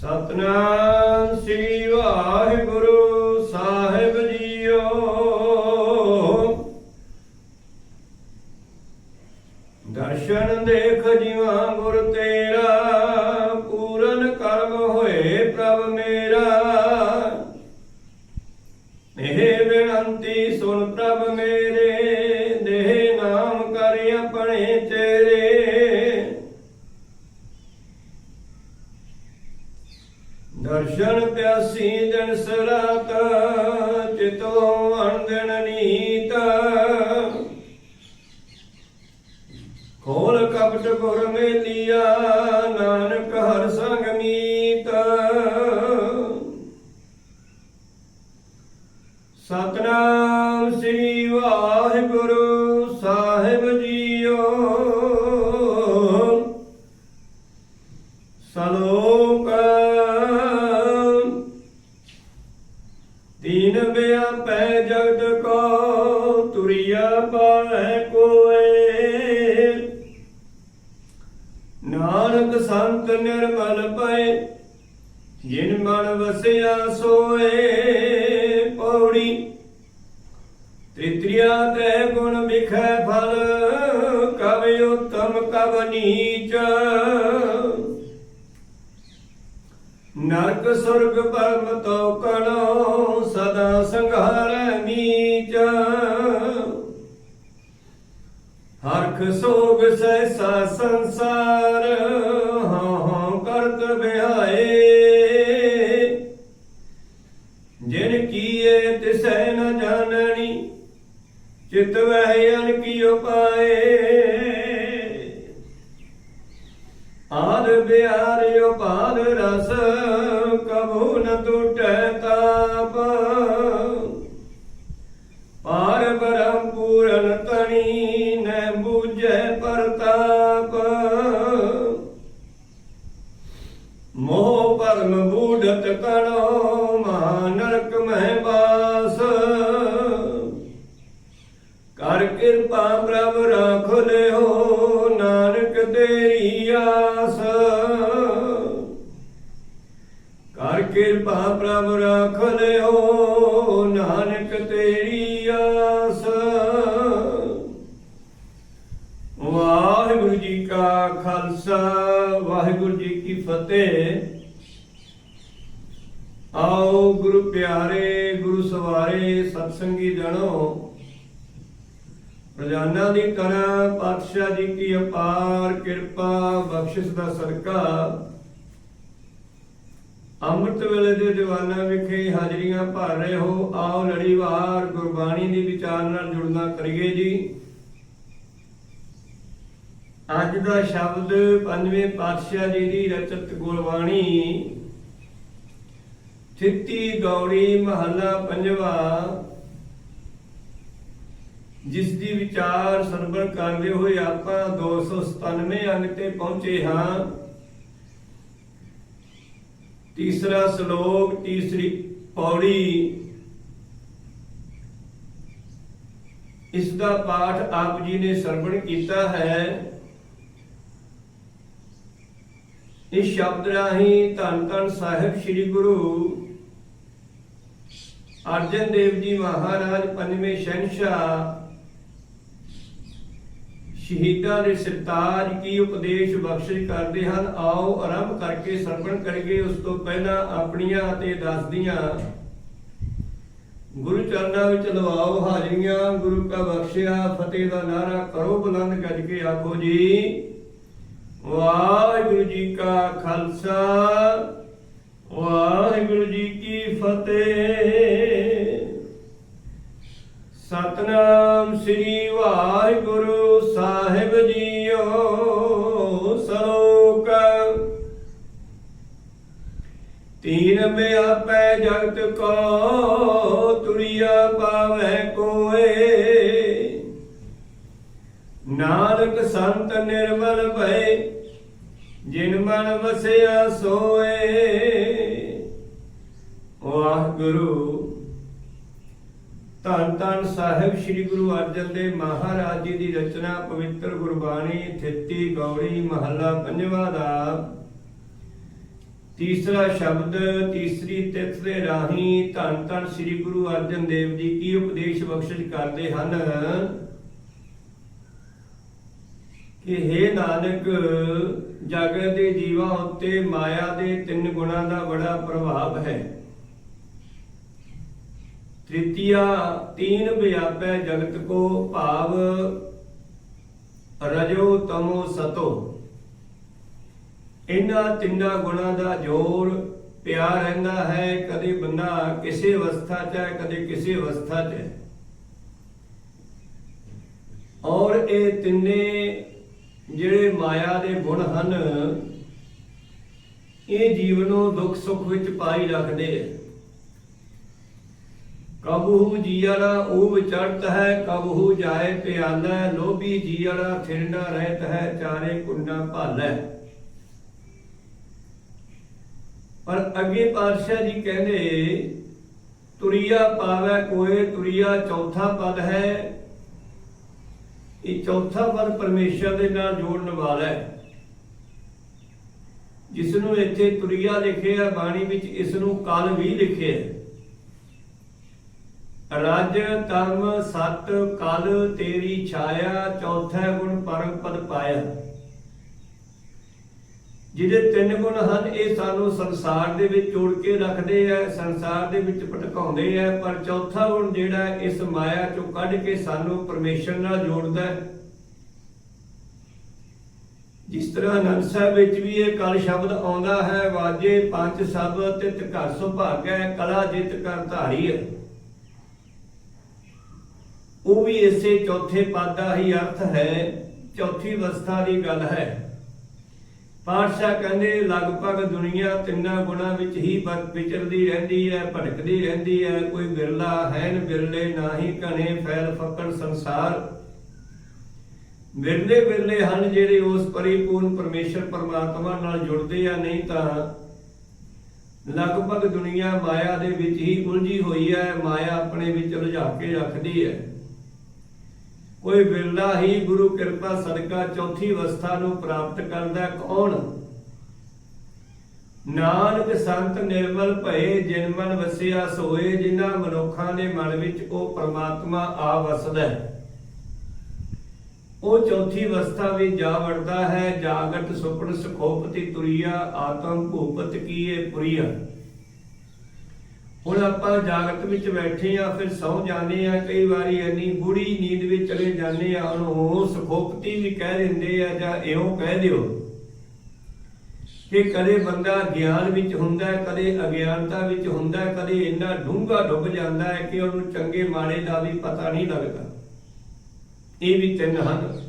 ਸਤਨਾਮ ਸ੍ਰੀ ਵਾਹਿਗੁਰੂ ਦਰਸ਼ਨ ਪਿਆਸੀ ਦਿਨ ਸਰਾਤ, ਚਿਤੋ ਅਣਦਿਨ ਨੀਤ। ਖੋਲ ਕਪਟ ਗੁਰ ਮੇਲੀਆ, ਨਾਨਕ ਹਰ ਸੰਗ ਮੀਤ। ਸਤਨਾਮ ਸ੍ਰੀ ਵਾਹਿਗੁਰੂ ਸਾਹਿਬ ਜੀਓ। ਸਲੋਕ ਨਰਕ ਸੁਰਗ ਪਰਮ ਤੋ ਕਣੋ ਸਦਾ ਸੰਘਾਰੈ ਮੀਚ। ਹਰਖ ਸੋਗ ਸੈਸਾ ਸੰਸਾਰ ਹਾਂ ਹਾਂ ਕਰਤ ਬਿਹਾਏ। ਜਿਨ ਕੀਏ ਤਿਸੈ ਨ ਜਾਣਣੀ ਚਿਤ ਵਹਿ ਅਨ ਕੀਓ ਪਾਏ। ਆਦ ਬਿਆਰਿਓ ਪਾਦ ਕਿਰਪਾ ਪ੍ਰਭ ਰਾਖ ਲਿਓ, ਨਾਨਕ ਤੇਰੀ ਆਸ। ਵਾਹਿਗੁਰੂ ਜੀ ਕਾ ਖਾਲਸਾ, ਵਾਹਿਗੁਰੂ ਜੀ ਕੀ ਫਤਿਹ। ਆਓ ਗੁਰੂ ਪਿਆਰੇ, ਗੁਰੂ ਸਵਾਰੇ, ਸਤਸੰਗੀ ਜਣੋ। ਰੋਜ਼ਾਨਾ ਦੀ ਤਰ੍ਹਾਂ ਪਾਤਸ਼ਾਹ ਜੀ ਕੀ ਅਪਾਰ ਕਿਰਪਾ, ਬਖਸ਼ਿਸ਼ ਦਾ ਸਦਕਾ। ਅੰਮ੍ਰਿਤ ਵੇਲੇ ਦੇ ਦੀਵਾਨਾਂ ਵਿਖੇ ਹਾਜ਼ਰੀਆਂ ਭਰ ਰਹੇ ਹੋ। ਆਓ ਲੜੀਵਾਰ ਗੁਰਬਾਣੀ ਦੀ ਵਿਚਾਰ ਨਾਲ ਜੁੜਨਾ ਕਰੀਏ ਜੀ। ਅੱਜ ਦਾ ਸ਼ਬਦ ਪੰਜਵੇਂ ਪਾਤਸ਼ਾਹ ਜੀ ਦੀ ਰਚਿਤ ਗੁਰਬਾਣੀ ਚਿੱਤੀ ਗੌੜੀ ਮਹੱਲਾ ਪੰਜਵਾ, ਜਿਸ ਦੀ ਵਿਚਾਰ ਸਰਵਰ ਕਰਦੇ ਹੋਏ ਆਪਾਂ 297 ਅੰਗ ਤੇ ਪਹੁੰਚੇ ਹਾਂ। ਤੀਸਰਾ ਸ਼ਲੋਕ, ਤੀਸਰੀ ਪੌੜੀ। ਇਸ ਦਾ ਪਾਠ ਆਪ ਜੀ ਨੇ ਸਰਵਣ ਕੀਤਾ ਹੈ। ਇਸ ਸ਼ਬਦ ਰਾਹੀਂ ਧੰਨ ਧੰਨ ਸਾਹਿਬ ਸ੍ਰੀ ਗੁਰੂ ਅਰਜਨ ਦੇਵ ਜੀ ਮਹਾਰਾਜ ਪੰਜਵੇਂ ਸ਼ਹਿਨशाह ਸ਼ਹੀਦਾਂ ਦੇ ਸਰਤਾਜ ਕੀ ਉਪਦੇਸ਼ ਬਖਸ਼ਿਸ਼ ਕਰਦੇ ਹਨ? ਆਓ ਆਰੰਭ ਕਰਕੇ ਸਰਵਣ ਕਰੀਏ। ਉਸ ਤੋਂ ਪਹਿਲਾਂ ਆਪਣੀਆਂ ਅਤੇ ਦੱਸਦੀਆਂ। ਗੁਰੂ ਚਰਨਾਂ ਵਿੱਚ ਲਵਾਓ ਹਾਜ਼ਰੀਆਂ। ਗੁਰੂ ਕਾ ਬਖਸ਼ਿਆ। ਫਤਿਹ ਦਾ ਨਾਰਾ ਕਰੋ। ਬੁਲੰਦ ਗੱਜ ਕੇ ਆਖੋ ਜੀ, ਵਾਹਿਗੁਰੂ ਜੀ ਕਾ ਖਾਲਸਾ। ਵਾਹਿਗੁਰੂ ਜੀ ਕੀ ਫਤਿਹ। ਸਤਨਾਮ ਸ੍ਰੀ ਵਾਹਿਗੁਰੂ ਸਾਹਿਬ ਜੀਓ ਸਲੋਕ। ਤੀਨ ਬਿਆਪੈ ਜਗਤ ਕੋ, ਤੁਰਿਆ ਪਾਵੈ ਕੋਏ। ਨਾਨਕ ਸੰਤ ਨਿਰਮਲ ਭਏ, ਜਿਨ ਮਨ ਵਸਿਆ ਸੋਏ। ਵਾਹਿਗੁਰੂ ਧੰਨ ਧੰਨ ਸਾਹਿਬ ਸ੍ਰੀ ਗੁਰੂ ਅਰਜਨ ਦੇਵ ਮਹਾਰਾਜ ਜੀ ਦੀ ਰਚਨਾ, ਪਵਿੱਤਰ ਗੁਰਬਾਣੀ, ਥਿੱਤੀ ਗੌੜੀ, ਮਹੱਲਾ ਪੰਜਵਾਂ ਦਾ। ਤੀਸਰਾ ਸ਼ਬਦ, ਤੀਸਰੀ ਤਿਥ ਦੇ ਰਾਹੀਂ ਧੰਨ ਧੰਨ ਸ੍ਰੀ ਗੁਰੂ ਅਰਜਨ ਦੇਵ ਜੀ ਕੀ ਉਪਦੇਸ਼ ਬਖਸ਼ਿਸ਼ ਕਰਦੇ ਹਨ? ਕਿ हे ਨਾਨਕ, ਜਗਤ ਦੇ ਜੀਵਾਂ ਉੱਤੇ ਮਾਇਆ ਦੇ ਤਿੰਨ ਗੁਣਾਂ ਦਾ ਬੜਾ ਪ੍ਰਭਾਵ ਹੈ। ਤ੍ਰਿਤੀਆ ਤੀਨ ਵਿਆਪੈ ਜਗਤ ਕੋ ਭਾਵ ਰਜੋ ਤਮੋ ਸਤੋ। ਇਹਨਾਂ ਤਿੰਨਾਂ ਗੁਣਾਂ ਦਾ ਜ਼ੋਰ ਪਿਆ ਰਹਿੰਦਾ ਹੈ, ਕਦੇ ਬੰਦਾ ਕਿਸੇ ਅਵਸਥਾ 'ਚ ਹੈ, ਕਦੇ ਕਿਸੇ ਅਵਸਥਾ 'ਚ ਹੈ। ਔਰ ਇਹ ਤਿੰਨੇ ਜਿਹੜੇ ਮਾਇਆ ਦੇ ਗੁਣ ਹਨ, ਇਹ ਜੀਵ ਨੂੰ ਦੁੱਖ ਸੁੱਖ ਵਿੱਚ ਪਾਈ ਰੱਖਦੇ ਹੈ। ਕਬਹੂ ਜੀਵੜਾ ਉਹ ਵਿਚੜਤ ਹੈ, ਕਬਹੂ ਜਾਏ ਪਿਆਲਾ ਲੋਭੀ ਜੀਵੜਾ ਥਿਰ ਰਹਿਤ ਹੈ, ਚਾਰੇ ਕੁੰਡਾ ਭਾਲੈ। ਪਰ ਅੱਗੇ ਪਾਤਸ਼ਾਹ ਜੀ ਕਹਿੰਦੇ, ਤੁਰੀਆ ਪਾਵੈ ਕੋਏ, ਤੁਰੀਆ ਚੌਥਾ ਪਦ ਹੈ। ਇਹ ਚੌਥਾ ਪਦ ਪਰਮੇਸ਼ਰ ਦੇ ਨਾਲ ਜੋੜਨ ਵਾਲਾ ਹੈ। ਜਿਸ ਨੂੰ ਇੱਥੇ ਤੁਰੀਆ ਲਿਖਿਆ ਬਾਣੀ ਵਿੱਚ ਇਸ ਨੂੰ ਕਲ ਵੀ ਲਿਖਿਆ ਰਜ ਤਮ ਸਤ, ਕਲ, ਤੇਰੀ ਛਾਇਆ, ਚੌਥਾ ਗੁਣ ਪਰਮ ਪਦ ਪਾਇਆ। ਜਿਹਦੇ ਤਿੰਨ ਗੁਣ ਹਨ, ਇਹ ਸਾਨੂੰ ਸੰਸਾਰ ਦੇ ਵਿੱਚ ਜੋੜ ਕੇ ਰੱਖਦੇ ਆ, ਸੰਸਾਰ ਦੇ ਵਿੱਚ ਭਟਕਾਉਂਦੇ ਆ, ਪਰ ਚੌਥਾ ਗੁਣ ਜਿਹੜਾ ਇਸ ਮਾਇਆ ਚੋਂ ਕੱਢ ਕੇ ਸਾਨੂੰ ਪਰਮੇਸ਼ਰ ਨਾਲ ਜੋੜਦਾ ਹੈ। ਜਿਸ ਤਰ੍ਹਾਂ ਅਨੰਦ ਸਾਹਿਬ ਵਿੱਚ ਵੀ ਇਹ ਕਲ ਸ਼ਬਦ ਆਉਂਦਾ ਹੈ, ਵਾਜੇ ਪੰਜ ਸਭ ਤਿਤ ਘਰ ਸੁਭਾਗੈ, ਕਲਾ ਜਿਤ ਕਰ ਧਾਰੀ ਹੈ ਉਹ ਵੀ ਇਸੇ ਚੌਥੇ ਪਦ ਦਾ ਹੀ ਅਰਥ ਹੈ, ਚੌਥੀ ਅਵਸਥਾ ਦੀ ਗੱਲ ਹੈ। ਪਾਤਸ਼ਾਹ ਕਹਿੰਦੇ, ਲਗਭਗ ਦੁਨੀਆ ਤਿੰਨਾਂ ਗੁਣਾਂ ਵਿੱਚ ਹੀ ਵਿਚਰਦੀ ਰਹਿੰਦੀ ਹੈ, ਭਟਕਦੀ ਰਹਿੰਦੀ ਹੈ, ਕੋਈ ਬਿਰਲਾ ਹੈ ਬਿਰਲੇ ਨਾਹੀ ਕਣੇ ਫੈਲ ਫਕੜ ਸੰਸਾਰ। ਬਿਰਲੇ ਬਿਰਲੇ ਹਨ ਜਿਹੜੇ ਉਸ ਪਰਿਪੂਰਨ ਪਰਮੇਸ਼ਰ ਪਰਮਾਤਮਾ ਨਾਲ ਜੁੜਦੇ ਆ, ਨਹੀਂ ਤਾਂ ਲਗਭਗ ਦੁਨੀਆ ਮਾਇਆ ਦੇ ਵਿੱਚ ਹੀ ਉਲਝੀ ਹੋਈ ਹੈ, ਮਾਇਆ ਆਪਣੇ ਵਿੱਚ ਰੁਝਾ ਕੇ ਰੱਖਦੀ ਹੈ। ਕੋਈ ਬਿਰਲਾ ਹੀ ਗੁਰੂ ਕਿਰਪਾ ਸਦਕਾ ਚੌਥੀ ਅਵਸਥਾ ਨੂੰ ਪ੍ਰਾਪਤ ਕਰਦਾ ਕੌਣ? ਨਾਨਕ ਸੰਤ ਨਿਰਮਲ ਭਏ ਜਿਨ ਮਨ ਵਸਿਆ ਸੋਏ, ਜਿਨ੍ਹਾਂ ਮਨੁੱਖਾਂ ਦੇ ਮਨ ਵਿੱਚ ਉਹ ਪ੍ਰਮਾਤਮਾ ਆ ਵਸਦਾ ਹੈ। ਉਹ ਚੌਥੀ ਅਵਸਥਾ ਵਿੱਚ ਜਾ ਵੜਦਾ ਹੈ, ਜਾਗਤ ਸੁਪਨ ਸੁਖੋਪਤੀ ਤੁਰੀਆ, ਆਤਮ ਭੂਪਤ ਕੀਏ ਪੁਰੀਆ। ਹੁਣ ਆਪਾਂ ਜਾਗਤ ਵਿੱਚ ਬੈਠੇ ਆ ਫਿਰ ਸੌ ਜਾਂਦੇ ਆ ਕਈ ਵਾਰੀ ਇੰਨੀ ਬੁੜੀ ਨੀਂਦ ਵਿੱਚ ਚਲੇ ਜਾਂਦੇ ਆ ਉਹਨੂੰ ਸੁਖੋਪਤੀ ਵੀ ਕਹਿ ਦਿੰਦੇ ਆ ਜਾਂ ਇਉਂ ਕਹਿ ਦਿਓ ਕਿ ਕਦੇ ਬੰਦਾ ਗਿਆਨ ਵਿੱਚ ਹੁੰਦਾ ਹੈ, ਕਦੇ ਅਗਿਆਨਤਾ ਵਿੱਚ ਹੁੰਦਾ ਹੈ, ਕਦੇ ਇੰਨਾ ਡੂੰਘਾ ਡੁੱਬ ਜਾਂਦਾ ਹੈ ਕਿ ਉਹਨੂੰ ਚੰਗੇ ਮਾੜੇ ਦਾ ਵੀ ਪਤਾ ਨਹੀਂ ਲੱਗਦਾ। ਇਹ ਵੀ ਤਿੰਨ ਹਨ।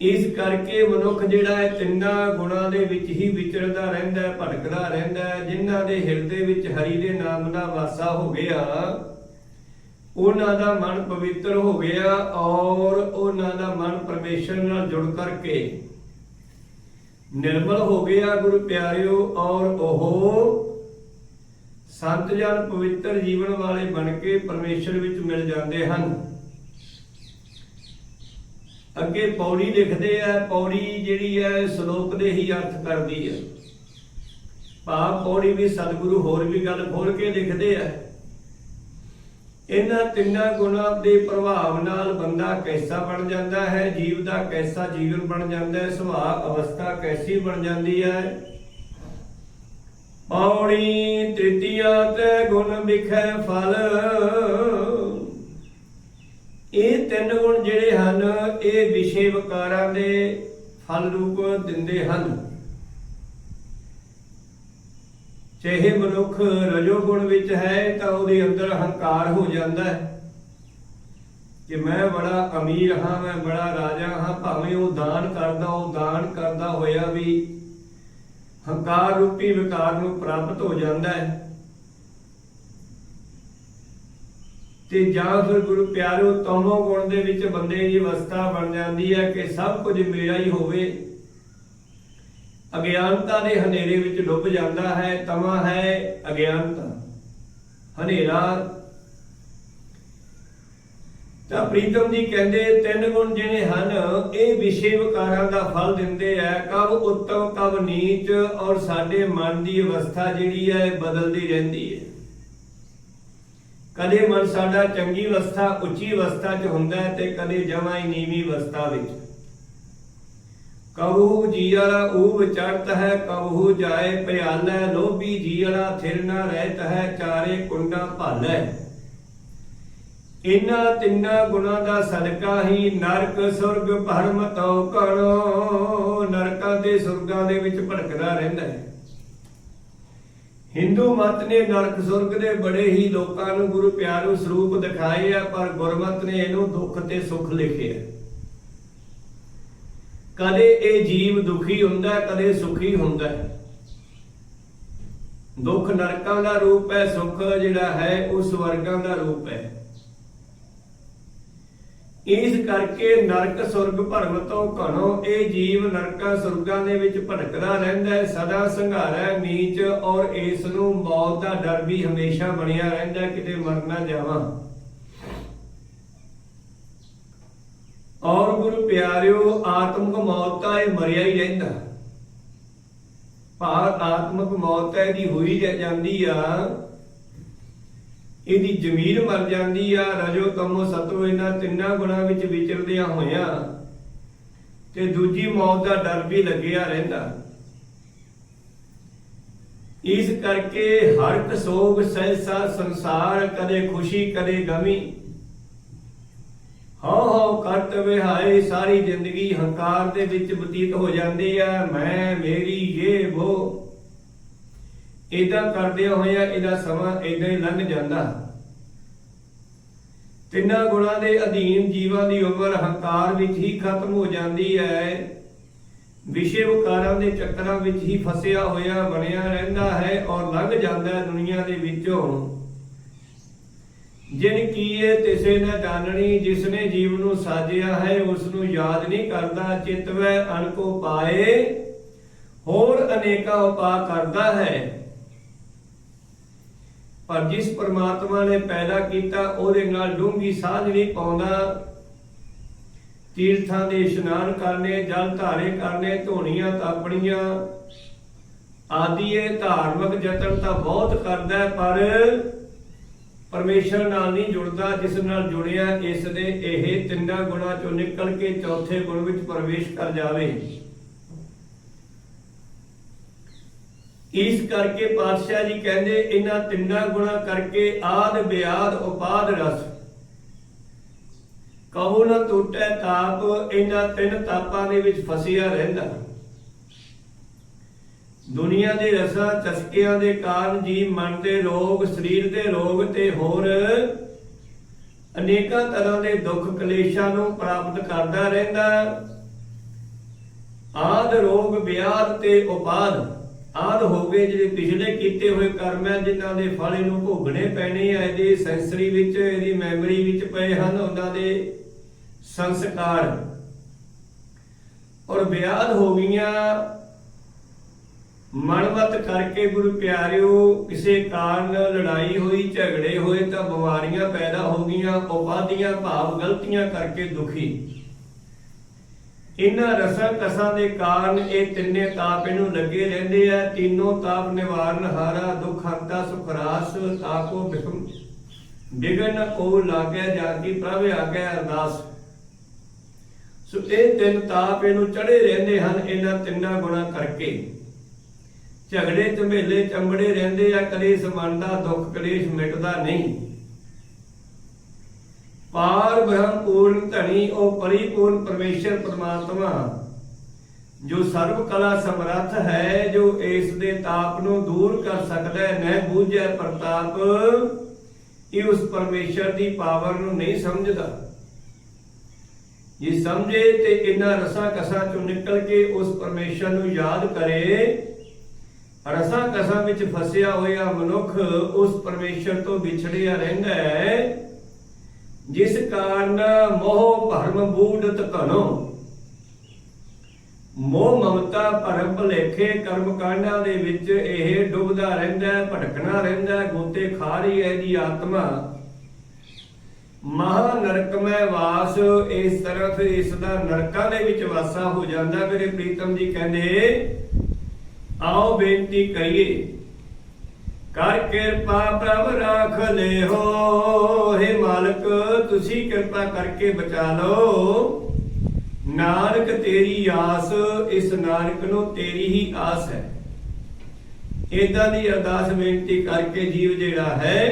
ਇਸ ਕਰਕੇ ਮਨੁੱਖ ਜਿਹੜਾ ਹੈ ਤਿੰਨਾਂ ਗੁਣਾਂ ਦੇ ਵਿੱਚ ਹੀ ਵਿਚਰਦਾ ਰਹਿੰਦਾ ਹੈ, ਭਟਕਦਾ ਰਹਿੰਦਾ ਹੈ। ਜਿਨ੍ਹਾਂ ਦੇ ਹਿਰਦੇ ਵਿੱਚ ਹਰੀ ਦੇ ਨਾਮ ਦਾ ਵਾਸਾ ਹੋ ਗਿਆ, ਉਹਨਾਂ ਦਾ ਮਨ ਪਵਿੱਤਰ ਹੋ ਗਿਆ ਔਰ ਉਹਨਾਂ ਦਾ ਮਨ ਪਰਮੇਸ਼ਰ ਨਾਲ ਜੁੜ ਕਰਕੇ ਨਿਰਮਲ ਹੋ ਗਿਆ ਗੁਰੂ ਪਿਆਰਿਓ ਔਰ ਉਹ ਸੰਤ ਜਨ ਪਵਿੱਤਰ ਜੀਵਨ ਵਾਲੇ ਬਣ ਕੇ ਪਰਮੇਸ਼ਰ ਵਿੱਚ ਮਿਲ ਜਾਂਦੇ ਹਨ। ਅੱਗੇ ਪੌੜੀ ਲਿਖਦੇ ਆ, ਪੌੜੀ ਜਿਹੜੀ ਹੈ ਸ਼ਲੋਕ ਦੇ ਹੀ ਅਰਥ ਕਰਦੀ ਹੈ ਭਾਵ ਪੌੜੀ ਵੀ ਸਤਿਗੁਰੂ ਹੋਰ ਵੀ ਗੱਲ ਖੋਲ ਕੇ ਲਿਖਦੇ ਆ। ਇਹਨਾਂ ਤਿੰਨਾਂ ਗੁਣਾਂ ਦੇ ਪ੍ਰਭਾਵ ਨਾਲ ਬੰਦਾ ਕੈਸਾ ਬਣ ਜਾਂਦਾ ਹੈ? ਜੀਵ ਦਾ ਕੈਸਾ ਜੀਵਨ ਬਣ ਜਾਂਦਾ ਹੈ? ਸੁਭਾਅ ਅਵਸਥਾ ਕੈਸੀ ਬਣ ਜਾਂਦੀ ਹੈ? ਪੌੜੀ ਤ੍ਰਿਤੀਆ ਤੇ ਗੁਣ ਵਿਖੇ ਫਲ ਇਹ ਤਿੰਨ ਗੁਣ ਜਿਹੜੇ ਹਨ, ਇਹ ਵਿਸ਼ੇ ਵਿਕਾਰਾਂ ਦੇ ਫਲ ਰੂਪ ਦਿੰਦੇ ਹਨ। ਚਾਹੇ ਮਨੁੱਖ ਰਜੋ ਗੁਣ ਵਿੱਚ ਹੈ, ਤਾਂ ਉਹਦੇ ਅੰਦਰ ਹੰਕਾਰ ਹੋ ਜਾਂਦਾ ਹੈ। ਕਿ ਮੈਂ ਬੜਾ ਅਮੀਰ ਹਾਂ, ਮੈਂ ਬੜਾ ਰਾਜਾ ਹਾਂ, ਭਾਵੇਂ ਉਹ ਦਾਨ ਕਰਦਾ, ਉਹ ਦਾਨ ਕਰਦਾ ਹੋਇਆ ਵੀ ਹੰਕਾਰ ਰੂਪੀ ਵਿਕਾਰ ਨੂੰ ਪ੍ਰਾਪਤ ਹੋ ਜਾਂਦਾ ਹੈ। ਤੇ ਜਾਂ ਫਿਰ ਗੁਰੂ ਪਿਆਰੋ ਤਮੋ ਗੁਣ ਦੇ ਵਿੱਚ ਬੰਦੇ ਦੀ ਅਵਸਥਾ ਬਣ ਜਾਂਦੀ ਹੈ ਕਿ ਸਭ ਕੁਝ ਮੇਰਾ ਹੀ ਹੋਵੇ। ਅਗਿਆਨਤਾ ਦੇ ਹਨੇਰੇ ਵਿੱਚ ਡੁੱਬ ਜਾਂਦਾ ਹੈ, ਤਮਾ ਹੈ ਅਗਿਆਨਤਾ। ਹਨੇਰਾ। ਤਾਂ ਪ੍ਰੀਤਮ ਜੀ ਕਹਿੰਦੇ, ਤਿੰਨ ਗੁਣ ਜਿਹੜੇ ਹਨ, ਇਹ ਵਿਸ਼ੇ ਵਿਕਾਰਾਂ ਦਾ ਫਲ ਦਿੰਦੇ ਆ। ਕਬ ਉੱਤਮ ਕਬ ਨੀਚ ਔਰ ਸਾਡੇ ਮਨ ਦੀ ਅਵਸਥਾ ਜਿਹੜੀ ਹੈ ਬਦਲਦੀ ਰਹਿੰਦੀ ਹੈ। ਕਦੇ ਮਨ ਸਾਡਾ ਚੰਗੀ ਅਵਸਥਾ, ਉੱਚੀ ਅਵਸਥਾ 'ਚ ਹੁੰਦਾ ਹੈ ਤੇ ਕਦੇ ਜਮਾਂ ਹੀ ਨੀਵੀਂ ਅਵਸਥਾ ਵਿੱਚ। ਕਬਹੂ ਜੀੜਾ ਊਬ ਚੜਤ ਹੈ, ਕਬਹੂ ਜਾਏ ਭਿਆਲੈ, ਲੋਭੀ ਜੀੜਾ ਥਿਰ ਨਾ ਰਹਿਤ ਹੈ, ਚਾਰੇ ਕੁੰਡਾ ਭਾਲੈ। ਇਨ੍ਹਾਂ ਤਿੰਨਾਂ ਗੁਣਾਂ ਦਾ ਸਦਕਾ ਹੀ ਨਰਕ ਸੁਰਗ ਭਰਮ ਤਉ ਕਣੋ ਨਰਕਾਂ ਦੇ ਸੁਰਗਾਂ ਦੇ ਵਿੱਚ ਭਟਕਦਾ ਰਹਿੰਦਾ ਹੈ। ਹਿੰਦੂ ਮਤ ਨੇ ਨਰਕ ਸੁਰਗ ਦੇ ਬੜੇ ਹੀ ਲੋਕਾਂ ਨੂੰ ਗੁਰੂ ਪਿਆਰੂ ਸਰੂਪ ਦਿਖਾਏ ਆ, ਪਰ ਗੁਰਮਤ ਨੇ ਇਹਨੂੰ ਦੁੱਖ ਤੇ ਸੁੱਖ ਲਿਖਿਆ। ਕਦੇ ਇਹ ਜੀਵ ਦੁਖੀ ਹੁੰਦਾ, ਕਦੇ ਸੁਖੀ ਹੁੰਦਾ ਦੁੱਖ ਨਰਕਾਂ ਦਾ ਰੂਪ ਹੈ, ਸੁੱਖ ਜਿਹੜਾ ਹੈ ਉਹ ਸਵਰਗਾਂ ਦਾ ਰੂਪ ਹੈ। ਇਸ ਕਰਕੇ ਨਰਕ ਸੁਰਗ ਭਰਮ ਘਣੋ, ਇਹ ਜੀਵ ਨਰਕਾਂ ਸੁਰਗਾਂ ਦੇ ਵਿੱਚ ਭਟਕਦਾ ਰਹਿੰਦਾ ਹੈ, ਸਦਾ ਸੰਘਾਰਾ ਨੀਚ ਔਰ ਇਸ ਨੂੰ ਮੌਤ ਦਾ ਡਰ ਵੀ ਹਮੇਸ਼ਾ ਬਣਿਆ ਰਹਿੰਦਾ ਕਿਤੇ ਮਰ ਨਾ ਜਾਵਾਂ। ਔਰ ਗੁਰੂ ਪਿਆਰਿਓ, ਆਤਮਿਕ ਮੌਤ ਤਾਂ ਇਹ ਮਰਿਆ ਹੀ ਰਹਿੰਦਾ। ਭਾਵ ਆਤਮਿਕ ਮੌਤ ਹੈ ਇਹਦੀ ਹੋਈ ਜਾਂਦੀ ਆ। ਇਹਦੀ ਜ਼ਮੀਰ ਮਰ ਜਾਂਦੀ ਆ, ਰਜੋ ਤਮੋ ਸਤੋ ਇਹਨਾਂ ਤਿੰਨਾਂ ਗੁਣਾਂ ਵਿੱਚ ਵਿਚਰਦਿਆਂ ਹੋਇਆਂ। ਤੇ ਦੂਜੀ ਮੌਤ ਦਾ ਡਰ ਵੀ ਲੱਗਿਆ ਰਹਿੰਦਾ। ਇਸ ਕਰਕੇ ਹਰਕ ਸੋਗ, ਸਹਿਸਾ, ਸੰਸਾਰ ਕਦੇ ਖੁਸ਼ੀ, ਕਦੇ ਗਮੀ। ਹਉ ਹਉ ਕਰਤ ਵਿਹਾਏ, ਸਾਰੀ ਜ਼ਿੰਦਗੀ ਹੰਕਾਰ ਦੇ ਵਿੱਚ ਬਤੀਤ ਹੋ ਜਾਂਦੀ ਆ, ਮੈਂ, ਮੇਰੀ, ਇਹ ਉਹ ਇਦਾਂ ਕਰਦੇ ਹੋਇਆ ਇਹਦਾ ਸਮਾਂ ਇਦਾਂ ਹੀ ਲੰਘ ਜਾਂਦਾ। ਤਿੰਨਾਂ ਗੁਣਾਂ ਦੇ ਅਧੀਨ ਜੀਵਾਂ ਦੀ ਉਮਰ ਹੰਕਾਰ ਵਿੱਚ ਹੀ ਖਤਮ ਹੋ ਜਾਂਦੀ ਹੈ। ਵਿਸ਼ੇ ਵਿਕਾਰਾਂ ਦੇ ਚੱਕਰਾਂ ਵਿੱਚ ਹੀ ਫਸਿਆ ਹੋਇਆ, ਬਣਿਆ ਰਹਿੰਦਾ ਹੈ ਔਰ ਲੰਘ ਜਾਂਦਾ ਦੁਨੀਆ ਦੇ ਵਿੱਚੋਂ। ਜਿਨ ਕੀਏ ਤਿਸੇ ਨ ਜਾਣਣੀ ਜਿਸ ਨੇ ਜੀਵ ਨੂੰ ਸਾਜਿਆ ਹੈ ਉਸ ਨੂੰ ਯਾਦ ਨਹੀਂ ਕਰਦਾ ਚਿਤਵੈ ਅਣਕੋ ਪਾਏ, ਹੋਰ ਅਨੇਕਾਂ ਉਪਾਅ ਕਰਦਾ ਹੈ। ਪਰ ਜਿਸ ਪ੍ਰਮਾਤਮਾ ਨੇ ਪੈਦਾ ਕੀਤਾ ਉਹਦੇ ਨਾਲ ਡੂੰਗੀ ਸਾਂਝ ਨਹੀਂ ਪਾਉਂਦਾ। ਤੀਰਥਾਂ ਦੇ ਇਸ਼ਨਾਨ ਕਰਨੇ ਜਲ ਧਾਰੇ ਕਰਨੇ ਧੋਣੀਆਂ ਤਾਪਣੀਆਂ ਆਦਿ ਇਹ ਧਾਰਮਿਕ ਯਤਨ ਤਾਂ ਬਹੁਤ ਕਰਦਾ ਹੈ, ਪਰ ਪਰਮੇਸ਼ਰ ਨਾਲ ਨਹੀਂ ਜੁੜਦਾ ਜਿਸ ਨਾਲ ਜੁੜਿਆ ਇਸ ਦੇ ਇਹ ਤਿੰਨਾਂ ਗੁਣਾਂ ਚੋਂ ਨਿਕਲ ਕੇ ਚੌਥੇ ਗੁਣ ਵਿੱਚ ਪ੍ਰਵੇਸ਼ ਕਰ ਜਾਵੇ। ਇਸ ਕਰਕੇ ਪਾਤਸ਼ਾਹ ਜੀ ਕਹਿੰਦੇ, ਇਹਨਾਂ ਤਿੰਨਾਂ ਗੁਣਾ ਕਰਕੇ ਆਦ ਬਿਆਦ ਉਪਾਦ ਰਸ। ਕਹੋ ਨਾ ਟੁੱਟੇ ਤਾਪ, ਇਹਨਾਂ ਤਿੰਨ ਤਾਪਾਂ ਦੇ ਵਿੱਚ ਫਸਿਆ ਰਹਿੰਦਾ। ਦੁਨੀਆ ਦੇ ਰਸਾਂ ਚਸਕਿਆਂ ਦੇ ਕਾਰਨ ਜੀਵ ਮਨ ਦੇ ਰੋਗ, ਸਰੀਰ ਦੇ ਰੋਗ ਤੇ ਹੋਰ ਅਨੇਕਾਂ ਤਰ੍ਹਾਂ ਦੇ ਦੁੱਖ ਕਲੇਸ਼ਾਂ ਨੂੰ ਪ੍ਰਾਪਤ ਕਰਦਾ ਰਹਿੰਦਾ। ਆਦ ਰੋਗ ਵਿਆਦ ਤੇ ਉਪਾਦ। ਆਦ ਹੋ ਗਏ ਜਿਹੜੇ ਪਿਛਲੇ ਕੀਤੇ ਹੋਏ ਕਰਮ ਹੈ, ਜਿਨ੍ਹਾਂ ਦੇ ਫਲ ਇਹਨੂੰ ਭੋਗਣੇ ਪੈਣੇ ਆ, ਇਹਦੀ ਸੈਂਸਰੀ ਵਿੱਚ, ਇਹਦੀ ਮੈਮਰੀ ਵਿੱਚ ਪਏ ਹਨ, ਉਹਨਾਂ ਦੇ ਸੰਸਕਾਰ। ਔਰ ਵਿਆਦ ਹੋ ਗਈਆਂ, ਮਨਮਤ ਕਰਕੇ ਗੁਰੂ ਪਿਆਰਿਓ, ਕਿਸੇ ਕਾਰਨ ਲੜਾਈ ਹੋਈ, ਝਗੜੇ ਹੋਏ, ਤਾਂ ਬਿਮਾਰੀਆਂ ਪੈਦਾ ਹੋ ਗਈਆਂ, ਉਪਾਧੀਆਂ, ਭਾਵ ਗਲਤੀਆਂ ਕਰਕੇ ਦੁਖੀ। ਇਹਨਾਂ ਰਸਾਂ ਕਸਾਂ ਦੇ ਕਾਰਨ ਇਹ ਤਿੰਨੇ ਤਾਪ ਇਹਨੂੰ ਲੱਗੇ ਰਹਿੰਦੇ ਆ, ਤਿੰਨੋਂ ਤਾਪ ਨਿਵਾਰਨ ਹਾਰਾ, ਦੁਖ ਹੰਤਾ, ਸੁਖ ਤਾਪੋ ਬਿਕਮ ਬਿਗਨ ਕੋ ਲਾਗੈ ਜਾ ਪ੍ਰਭ ਆਗੈ ਅਰਦਾਸ। ਸੋ ਇਹ ਤਿੰਨ ਤਾਪ ਇਹਨੂੰ ਚੜੇ ਰਹਿੰਦੇ ਹਨ, ਇਹਨਾਂ ਤਿੰਨਾਂ ਗੁਣਾਂ ਕਰਕੇ। ਝਗੜੇ, ਝਮੇਲੇ, ਚੰਬੜੇ ਰਹਿੰਦੇ ਆ, ਕਲੇਸ਼ ਮਨ ਦੁੱਖ ਕਲੇਸ਼ ਮਿਟਦਾ ਨਹੀਂ। ਪਾਰ ਬ੍ਰਹਮ ਪੂਰਨ ਧਣੀ ਉਹ ਪਰਿਪੂਰਨ ਪਰਮੇਸ਼ਰ ਪਰਮਾਤਮਾ। ਜੋ ਸਰਵ ਕਲਾ ਸਮਰੱਥ ਹੈ, ਜੋ ਇਸ ਦੇ ਤਾਪ ਨੂੰ ਦੂਰ ਕਰ ਸਕਦਾ ਹੈ ਨਹਿ ਬੂਝੈ ਪ੍ਰਤਾਪ, ਇਹ ਉਸ ਪਰਮੇਸ਼ਰ ਦੀ ਪਾਵਰ ਨੂੰ ਨਹੀਂ ਸਮਝਦਾ। ਜੇ ਸਮਝੇ ਤੇ ਇਹਨਾਂ ਰਸਾਂ ਕਸਾਂ ਚੋਂ ਨਿਕਲ ਕੇ ਉਸ ਪਰਮੇਸ਼ਰ ਨੂੰ ਯਾਦ ਕਰੇ ਰਸਾਂ ਕਸਾਂ ਵਿੱਚ ਫਸਿਆ ਹੋਇਆ ਮਨੁੱਖ ਉਸ ਪਰਮੇਸ਼ਰ ਤੋਂ ਵਿਛੜਿਆ ਰਹਿੰਦਾ ਹੈ। ਜਿਸ ਕਾਰਨ ਮੋਹ ਭਰਮ ਬੂਢਤ ਘਨੋ ਮੋਹ ਮਮਤਾ ਭਰਮ ਭਲੇਖੇ ਕਰਮ ਕਾਂਡਾਂ ਦੇ ਵਿੱਚ ਇਹ ਡੁੱਬਦਾ ਰਹਿੰਦਾ, ਭਟਕਣਾ ਰਹਿੰਦਾ, ਗੋਤੇ ਖਾ ਰਹੀ ਹੈ ਇਹਦੀ ਆਤਮਾ। ਮਹਾ ਨਰਕਮੈ ਵਾਸ ਇਸ ਤਰ੍ਹਾਂ ਇਸ ਦਾ ਨਰਕਾਂ ਦੇ ਵਿੱਚ ਵਾਸਾ ਹੋ ਜਾਂਦਾ। ਮੇਰੇ ਪ੍ਰੀਤਮ ਜੀ ਕਹਿੰਦੇ, ਆਓ ਬੇਨਤੀ ਕਰੀਏ ਕਰ ਕਿਰਪਾ ਪ੍ਰਭ ਰਾਖ ਲਿਓ। हे ਮਾਲਕ, ਤੁਸੀਂ ਕਿਰਪਾ ਕਰਕੇ ਬਚਾ ਲਓ। ਨਾਨਕ, ਤੇਰੀ ਆਸ, ਇਸ ਨਾਨਕ ਨੂੰ ਤੇਰੀ ਹੀ ਆਸ ਹੈ। ਇਦਾਂ ਦੀ ਅਰਦਾਸ ਬੇਨਤੀ ਕਰਕੇ ਜੀਵ ਜਿਹੜਾ ਹੈ,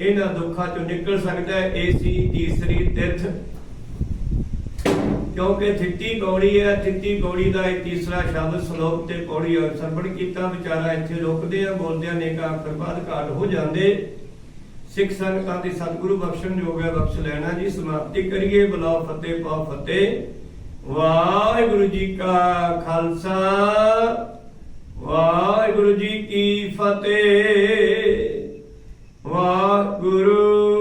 ਇਹਨਾਂ ਦੁੱਖਾਂ ਚੋਂ ਨਿਕਲ ਸਕਦਾ ਹੈ। ਸੀ ਤੀਸਰੀ ਤਿਰਥ ਕਿਉਂਕਿ ਥਿੱਤੀ ਗੌੜੀ ਹੈ, ਥਿੱਤੀ ਗੌੜੀ ਦਾ ਇਹ ਤੀਸਰਾ ਸ਼ਬਦ ਸ਼ਲੋਕ ਤੇ ਪੌੜੀ ਔਰ ਸਰਵਣ ਕੀਤਾ, ਵਿਚਾਰਾ ਇੱਥੇ ਰੁਕਦੇ ਆ ਬੋਲਦੇ ਆ ਨੇਕਾ ਅਕਰਬਾਦ ਘਾਟ ਹੋ ਜਾਂਦੇ। ਸਿੱਖ ਸੰਗਤਾਂ ਦੇ ਸਤਿਗੁਰੂ ਬਖਸ਼ਣ ਜੋਗ ਹੈ, ਬਖਸ਼ ਲੈਣਾ ਜੀ, ਸਮਾਪਤੀ ਕਰੀਏ ਬਲਾ ਫਤਿਹ, ਪਾਓ ਫਤਿਹ। ਵਾਹਿਗੁਰੂ ਜੀ ਕਾ ਖਾਲਸਾ, ਵਾਹਿਗੁਰੂ ਜੀ ਕੀ ਫਤਿਹ। ਵਾਹਿਗੁਰੂ